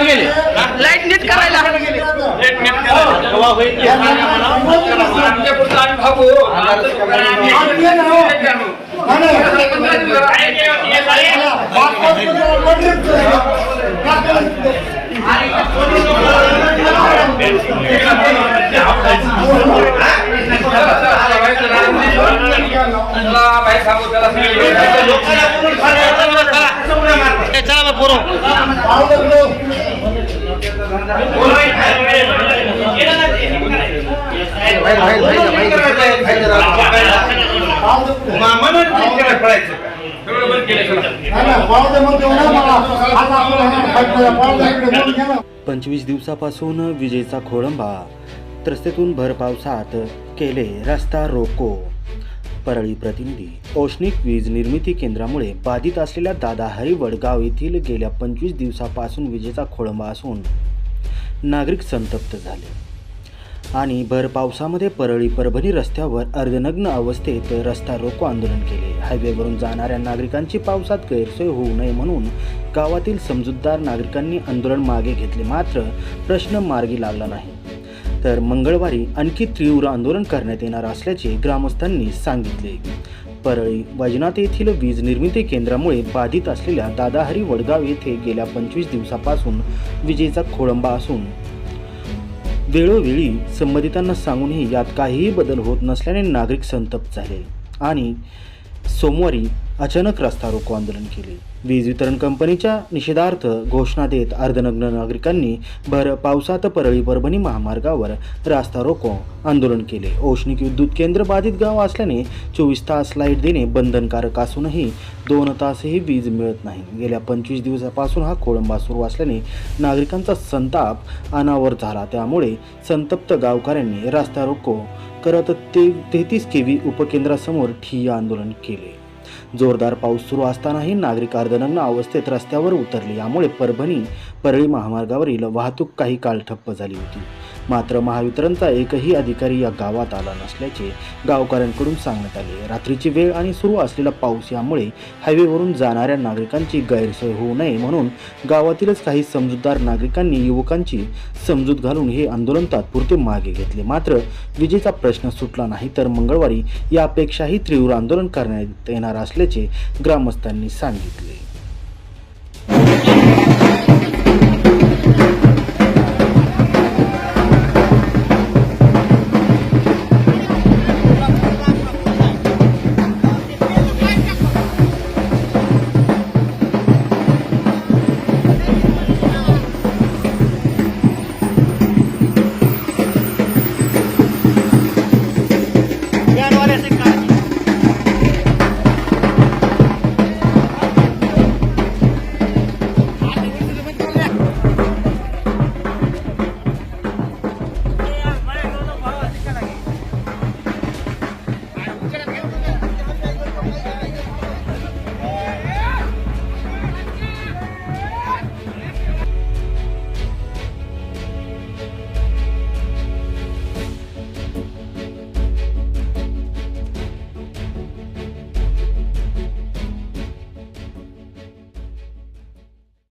कुठे गेले लाइट नीट करायला आमच्या पुढचं केलं, पंचवीस दिवसापासून विजेचा खोळंबा त्रस्तेतून भर पावसात केले रस्ता रोको. परळी प्रतिनिधी औष्णिक वीज निर्मिती केंद्रामुळे बाधित असलेल्या दादाहरी वडगाव येथील गेल्या पंचवीस दिवसापासून विजेचा खोळंबा असून नागरिक संतप्त झाले. आणि भर पावसामध्ये परळी परभणी रस्त्यावर अर्धनग्न अवस्थेत रस्ता रोको आंदोलन केले. हायवेवरून जाणाऱ्या नागरिकांची पावसात गैरसोय होऊ नये म्हणून गावातील समजूतदार नागरिकांनी आंदोलन मागे घेतले मात्र प्रश्न मार्गी लागला नाही. तर मंगळवारी आणखी तीव्र आंदोलन करण्यात येणार असल्याचे ग्रामस्थांनी सांगितले. परळी वैजनाथ येथील वीज निर्मिती केंद्रामुळे बाधित असलेल्या दादाहरी वडगाव येथे गेल्या पंचवीस दिवसापासून विजेचा खोळंबा असून वेळोवेळी संबंधितांना सांगूनही यात काहीही बदल होत नसल्याने नागरिक संतप्त झाले. आणि सोमवारी अचानक रस्ता रोको आंदोलन केले. वीज वितरण कंपनीच्या निषेधार्थ घोषणा देत अर्धनग्न नागरिकांनी भर पावसात परळी परभणी महामार्गावर रास्ता रोको आंदोलन केले. औष्णिक विद्युत केंद्र बाधित गाव असल्याने चोवीस तास लाइट देणे बंधनकारक असूनही दोन तासही वीज मिळत नाही. गेल्या पंचवीस दिवसापासून हा खोळंबा सुरू असल्याने नागरिकांचा संताप अनावर झाला. त्यामुळे संतप्त गावकऱ्यांनी रास्ता रोको करत ते तेहतीस केव्ही उपकेंद्रासमोर ठिय्या आंदोलन केले. जोरदार पाऊस सुरू असतानाही नागरिक अर्धनग्न अवस्थेत रस्त्यावर उतरले. यामुळे परभणी परळी महामार्गावरील वाहतूक काही काळ ठप्प झाली होती. मात्र महावितरणचा एकही अधिकारी या गावात आला नसल्याचे गावकऱ्यांकडून सांगण्यात आले. रात्रीची वेळ आणि सुरू असलेला पाऊस यामुळे हायवेवरून जाणाऱ्या नागरिकांची गैरसोय होऊ नये म्हणून गावातीलच काही समजूतदार नागरिकांनी युवकांची समजूत घालून हे आंदोलन तात्पुरते मागे घेतले. मात्र विजेचा प्रश्न सुटला नाही तर मंगळवारी यापेक्षाही तीव्र आंदोलन करण्यात येणार असल्याचे ग्रामस्थांनी सांगितले.